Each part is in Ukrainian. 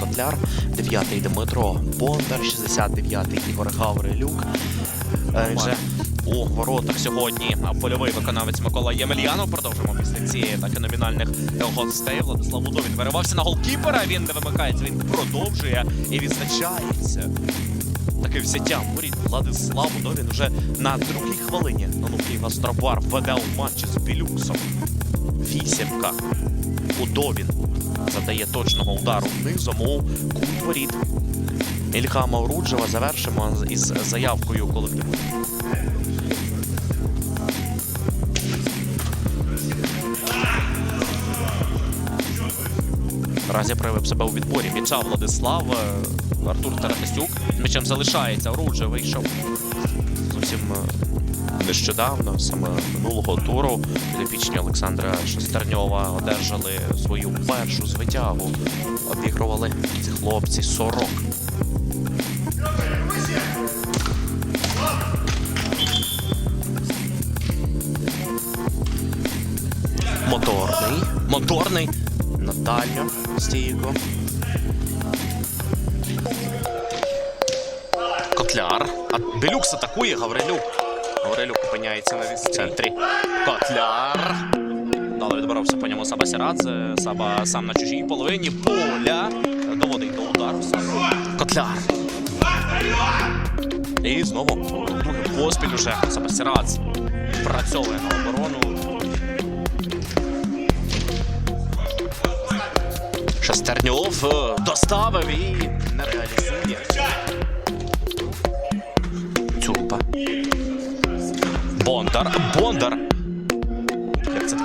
Котляр, 9-й Дмитро Бондар, 69-й Ігор Гаврилюк. Е, Він у воротах сьогодні польовий виконавець Микола Ємельянов. Продовжимо після цієї так і номінальних гостей. Владислав Лудовін виривався на голкіпера. Він не вимикається, він продовжує і відзначається. Таке взяття воріт Владислав Удовін вже на другій хвилині. Ну, ну, Гастробар веде у матчі з Білюксом. Вісімка. Удовін задає точного удару низом у кут воріт. Ільхама Оруджева завершимо із заявкою колективу. Наразі проявив себе у відборі. М'яча Владислав, е, Артур Таратасюк. М'ячем залишається. Оруджев вийшов зовсім е, нещодавно, саме минулого туру. Підопічні Олександра Шестерньова одержали свою першу звитягу. Обігрували ці хлопці 40. Моторний. Моторний. На дальню стійку. Котляр. А Белюкс атакує Гаврилюк. Гаврилюк опиняється на центрі. Котляр. Далі відборовся по ньому Саба Сірадзе. Саба сам на чужій половині поля. Доводить до удару Котляр. І знову другий поспіль уже Саба Сірадзе. Працьовує на оборону. Шестерньов е, доставив і не реалізує. Цюпа. Бондар. Бондар. Як?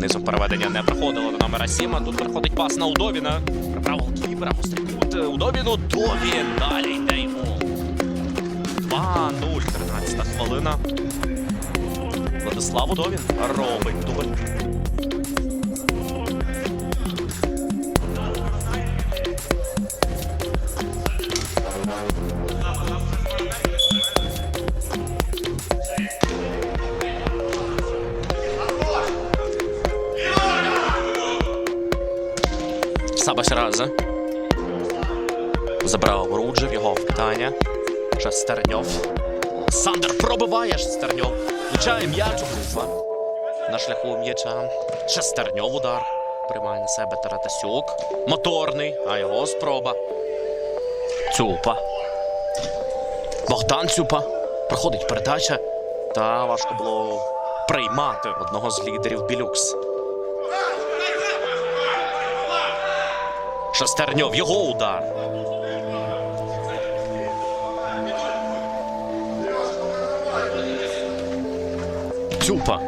Низом переведення не проходило до номера 7. а Тут приходить пас на Удовіна. Приправив кіпера, гострий кут. Удовін, Удовін. Далі йде й гол. 2-0. 13 хвилина. Владислав Удовін робить дубль. Саба Сіраза. Забрав Руджев, його вкидання. Шестерньов. Сандер пробиває Шестерньов. Влучає м'яч у Крузла. На шляху м'яча. Шестерньов удар. Приймає на себе Таратасюк. Моторний, а його спроба. Цюпа. Богдан Цюпа. Проходить передача. Та важко було приймати одного з лідерів Білюкс. Шестерньов, його удар. Цюпа.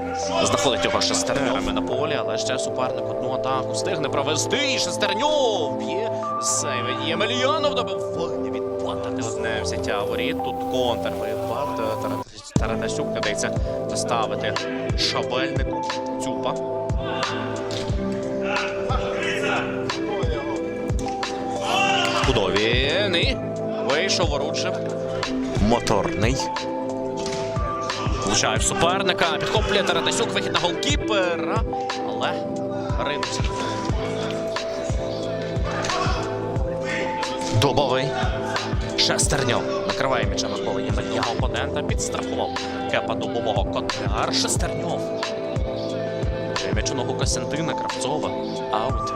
Знаходить його шестерньовими на полі, але ще суперник одну атаку встигне провести. І шестерньов б'є сейв. Ємельянов добив вогня відплатити одне взяття воріт. Тут контр випад. Тарас- Тарадасюк не дається доставити шабельнику. Цюпа. Худовін і вийшов Оруджев. Моторний. Влучає в суперника. Підхоплює Таратасюк, вихід на голкіпера. Але ринуться. Дубовий. Шестерньов. Накриває м'яча Микола Ємельянова опонента. Підстрахував кепа дубового котляр. Шестерньов. М'яч ногу Костянтина Кравцова. Аут.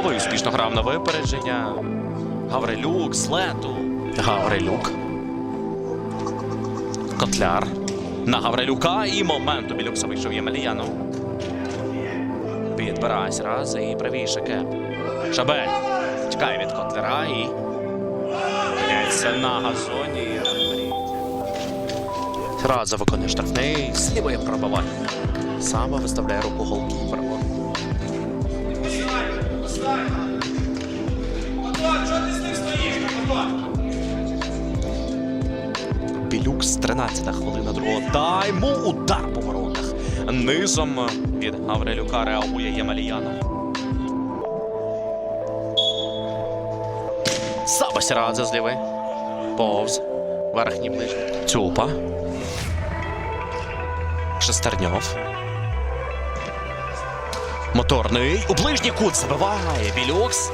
Дубовий успішно грав на випередження. Гаврилюк, Слету. Гаврилюк. Котляр. На Гаврилюка і моменту Білюкса вийшов Ємельянов. Підбирається раз і правіше кеп. Шабель. Тікає від Котляра і. Опиняється на газоні. Раза виконує штрафний. Слівує пробивання. Саме виставляє руку голкіпера. Білюкс, 13 хвилина другого тайму. Удар по воротах. Низом від Гаврилюка реагує Ємельянов. Саба Сірадзе зліви. Повз. Верхній ближній. Цюпа. Шестерньов. Моторний у ближній кут забиває Білюкс.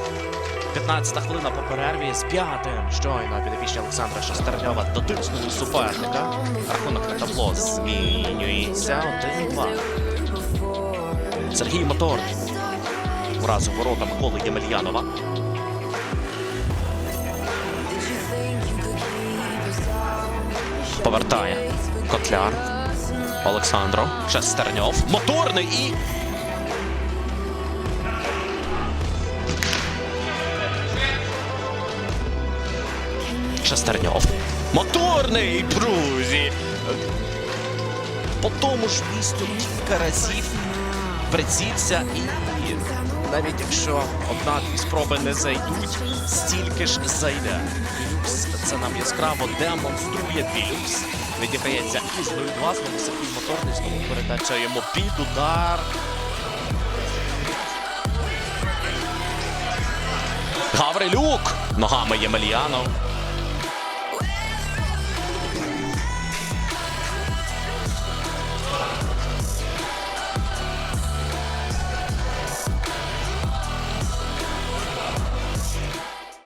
15 хвилина по перерві з п'ятим. Щойно підопічні Олександра Шестерньова дотиснули суперника. Рахунок на табло змінюється 1-2. Сергій Моторний. Вразив ворота Миколи Ємельянова. Повертає Котляр. Олександро. Шестерньов. Моторний і. Шестерньов. Моторний, друзі. По тому ж місту кілька разів прицівся і навіть якщо одна-дві спроби не зайдуть, стільки ж зайде. Білюкс це нам яскраво демонструє Білюкс. Відіграється із 0-2, знову Сергій Моторний, знову передача йому під удар. Гаврилюк! Ногами Ємельянов.